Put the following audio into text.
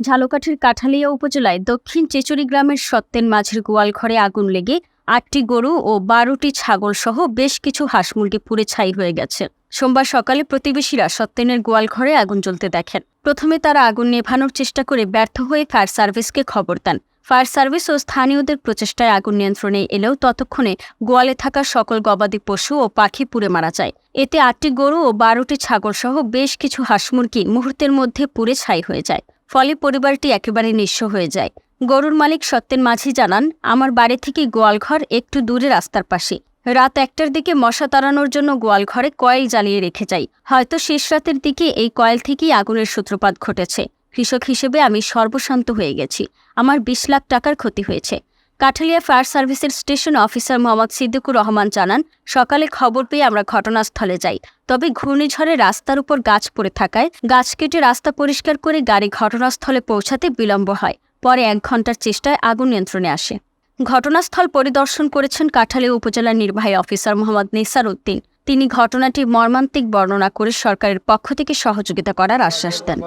ঝালকাঠির কাঠালিয়া উপজেলায় দক্ষিণ চেচুরি গ্রামের সত্যেন মাঝের গোয়ালঘরে আগুন লেগে আটটি গরু ও বারোটি ছাগল সহ বেশ কিছু হাঁস মুরগি পুড়ে ছাই হয়ে গেছে। সোমবার সকালে প্রতিবেশীরা সত্যেনের গোয়ালঘরে আগুন জ্বলতে দেখেন। প্রথমে তারা আগুন নেভানোর চেষ্টা করে ব্যর্থ হয়ে ফায়ার সার্ভিসকে খবর দেন। ফায়ার সার্ভিস ও স্থানীয়দের প্রচেষ্টায় আগুন নিয়ন্ত্রণে এলেও ততক্ষণে গোয়ালে থাকা সকল গবাদি পশু ও পাখি পুড়ে মারা যায়। এতে আটটি গরু ও বারোটি ছাগল সহ বেশ কিছু হাঁস মুরগি মুহূর্তের মধ্যে পুড়ে ছাই হয়ে যায়। ফলে পরিবারটি একেবারে নিঃস্ব হয়ে যায়। গরুর মালিক সত্যেন মাঝি জানান, আমার বাড়ি থেকে গোয়ালঘর একটু দূরে রাস্তার পাশে। রাত একটার দিকে মশা তাড়ানোর জন্য গোয়ালঘরে কয়েল জ্বালিয়ে রেখে যাই। হয়তো শেষ রাতের দিকে এই কয়েল থেকেই আগুনের সূত্রপাত ঘটেছে। কৃষক হিসেবে আমি সর্বশান্ত হয়ে গেছি। আমার বিশ লাখ টাকার ক্ষতি হয়েছে। কাঠালিয়া ফায়ার সার্ভিসের স্টেশন অফিসার মোহাম্মদ সিদ্দিকুর রহমান জানান, সকালে খবর পেয়ে আমরা ঘটনাস্থলে যাই। তবে ঘূর্ণিঝড়ে রাস্তার উপর গাছ পড়ে থাকায় গাছ কেটে রাস্তা পরিষ্কার করে গাড়ি ঘটনাস্থলে পৌঁছাতে বিলম্ব হয়। পরে এক ঘণ্টার চেষ্টায় আগুন নিয়ন্ত্রণে আসে। ঘটনাস্থল পরিদর্শন করেছেন কাঠালিয়া উপজেলার নির্বাহী অফিসার মোহাম্মদ নিসার উদ্দিন। তিনি ঘটনাটি মর্মান্তিক বর্ণনা করে সরকারের পক্ষ থেকে সহযোগিতা করার আশ্বাস দেন।